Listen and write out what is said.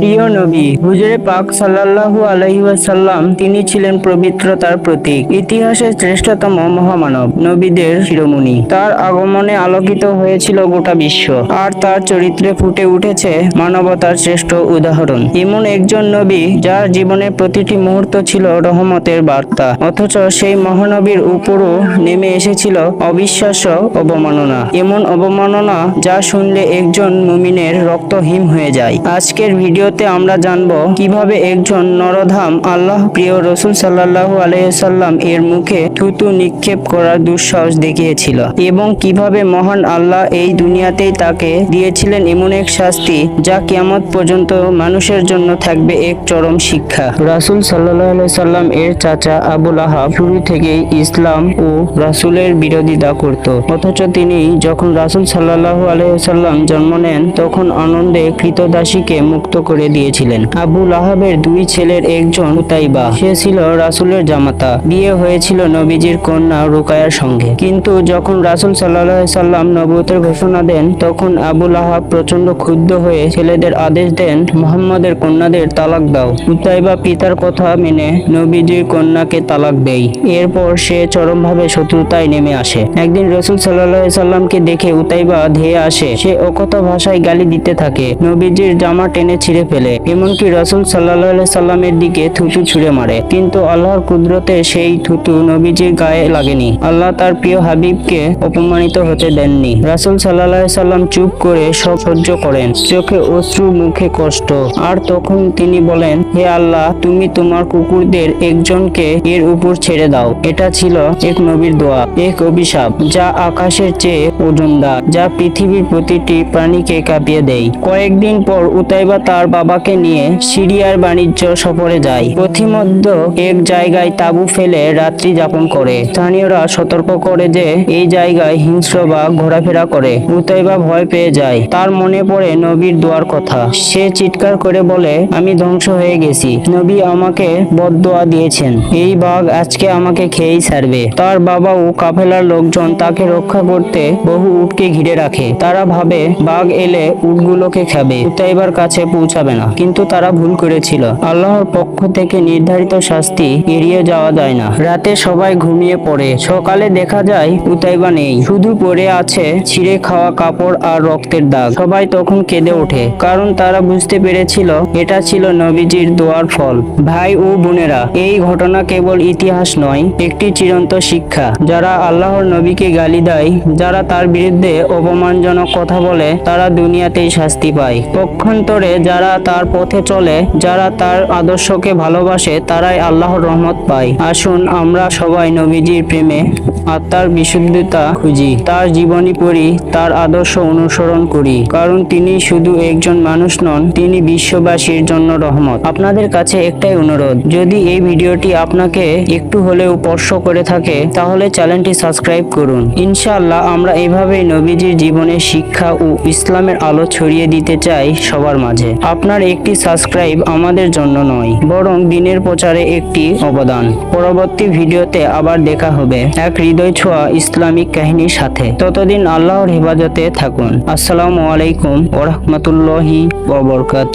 প্রিয় নবী, হুজুরে পাক সাল্লাল্লাহু আলাইহি ওয়াসাল্লাম, তিনি ছিলেন পবিত্রতার প্রতীক, ইতিহাসের শ্রেষ্ঠতম মহামানব, নবীদের শিরোমণি। তার আগমনে আলোকিত হয়েছিল গোটা বিশ্ব, আর তার চরিত্রে ফুটে উঠেছে মানবতার শ্রেষ্ঠ উদাহরণ। এমন একজন নবী, যার জীবনের প্রতিটি মুহূর্ত ছিল রহমতের বার্তা, অথচ সেই মহানবীর উপরও নেমে এসেছিল অবিশ্বাস্য অবমাননা। এমন অবমাননা যা শুনলে একজন মুমিনের রক্ত হয়ে যায়। আজকের ভিডিওতে আমরা জানব কীভাবে একজন নরধাম আল্লাহ প্রিয় রসুল সাল্লাল্লাহু আলাইসাল্লাম এর মুখে থুতু নিক্ষেপ করার দুঃসাহস দেখিয়েছিল এবং কীভাবে মহান আল্লাহ এই দুনিয়াতেই তাকে দিয়েছিলেন এমন এক শাস্তি যা কিয়ামত পর্যন্ত মানুষের জন্য থাকবে এক চরম শিক্ষা। রাসুল সাল্লাহ সাল্লাম এর চাচা আবুল আহাব শুরু থেকেই ইসলাম ও রাসুলের বিরোধিতা করত। অথচ তিনি যখন রাসুল সাল্লাহু আলাইসাল্লাম জন্ম নেন, তখন আনন্দে কৃতদাসীকে মুক্ত করে দিয়েছিলেন। আবুল আহাবের দুই ছেলের একজন উতাইবা। সে ছিল রাসুলের জামাতা। বিয়ে হয়েছিল নবীজির কন্যা রুকায়ার সঙ্গে। কিন্তু যখন রাসুল সাল্লাহ সাল্লাম নবতের ঘোষণা দেন, তখন আবুল আহাব প্রচণ্ড ক্ষুব্ধ হয়ে ছেলেদের আদেশ দেন, মোহাম্মদের কন্যাদের তালাক দাও। উতাইবা পিতার কথা মেনে নবীজির কন্যাকে তালাক দেয়। এরপর সে চরমভাবে শত্রুতায় নেমে আসে। একদিন রসুল সাল্লাহ সাল্লামকে দেখে উতাইবা ধেয়ে আসে। সে অকথা ভাষায় গালি দিতে থাকে। নবীজির জামা টেনে ছিঁড়ে ফেলে। এমনকি রসুল সাল্লাহ সাল্লামের দিকে থুতু ছুঁড়ে মারে। কিন্তু আল্লাহর কুদরতে সেই থুতু নবীজির গায়ে লাগেনি। আল্লাহ তার প্রিয় হাবিবকে অপমানিত হতে দেননি। রাসুল সাল্লাহ সাল্লাম চুপ করে সব সহ্য করেন। চোখে অশ্রু, মুখে কষ্ট। আর তখন তিনি বলেন, হে আল্লাহ, তুমি তোমার কুকুরদের একজনকে এর উপর ছেড়ে দাও। এটা ছিল এক নবীর দোয়া, এক অভিশাপ, যা আকাশের চেয়ে ওজনদার, যা পৃথিবীর প্রতিটি প্রাণীকে কাঁপিয়ে দেয়। কয়েকদিন পর উতাইবা তার বাবাকে নিয়ে সিরিয়ার বাণিজ্য সফরে যায়। পথিমধ্য এক জায়গায় তাঁবু ফেলে রাত্রি যাপন করে। স্থানীয়রা সতর্ক করে যে এই জায়গায় হিংস্র বা ঘোরাফেরা করে। উতাইবা ভয় পেয়ে যায়। তার মনে পড়ে নবীর দোয়ার কথা। সে চিৎকার করে বলে, আমি ধ্বংস হয়ে গেছি। নবী আমাকে বদোয়া দিয়েছেন। এই বাঘ আজকে আমাকে খেয়েই ছাড়বে। তার বাবা ও কাফেলার লোকজন তাকে রক্ষা করতে বহু উটকে ঘিরে রাখে। তারা ভাবে, বাঘ এলে উটগুলোকে খাবে। উতাইবার কাছে পৌঁছাবে না। কিন্তু তারা ভুল করেছিল। আল্লাহর পক্ষ থেকে নির্ধারিত শাস্তি এড়িয়ে যাওয়া যায় না। রাতে সবাই ঘুমিয়ে পড়ে। সকালে দেখা যায় উতাইবা নেই। শুধু পড়ে আছে ছিঁড়ে খাওয়া কাপড় আর রক্তের দাগ। সবাই তখন কেঁদে ওঠে। কারণ তারা বুঝতে পেরেছিল এটা ছিল নবীজির দোয়ার ফল। ভাই ও বোনেরা, এই ঘটনা কেবল ইতিহাস নয়, একটি চিরন্ত শিক্ষা। যারা আল্লাহর নবীকে গালি দেয়, যারা তার বিরুদ্ধে অপমানজনক কথা বলে, তারা দুনিয়াতেই শাস্তি পায়। পক্ষান্তরে যারা তার পথে চলে, যারা তার আদর্শকে ভালোবাসে, তারাই আল্লাহর রহমত পায়। আসুন, আমরা সবাই নবীজির প্রেমে আত্মার বিশুদ্ধতা খুঁজি। তার জীবনী পড়ি, তার আদর্শ অনুসরণ করি। কারণ তিনি শুধু একজন মানুষ নন, তিনি বিশ্ববাসীর জন্য রহমত। আপনাদের কাছে একটাই অনুরোধ, যদি এই ভিডিওটি আপনাকে একটু হলেও স্পর্শ করে থাকে, তাহলে চ্যানেলটি সাবস্ক্রাইব করুন। ইনশাআল্লাহ, আমরা এভাবেই নবীজির জীবনের শিক্ষা ও ইসলামের আলো ছড়িয়ে দিতে চাই সবার মাঝে। আপনার একটি সাবস্ক্রাইব আমাদের জন্য নয়, বরং দিনের প্রচারে একটি অবদান। পরবর্তী ভিডিওতে আবার দেখা হবে। এক হৃদয় ছোঁয়া ইসলামিক কাহিনীর সাথে। ততদিন আল্লাহর হেফাজতে থাকুন। আসসালামু আলাইকুম ওরহমতুল্লাহি ওবরকাত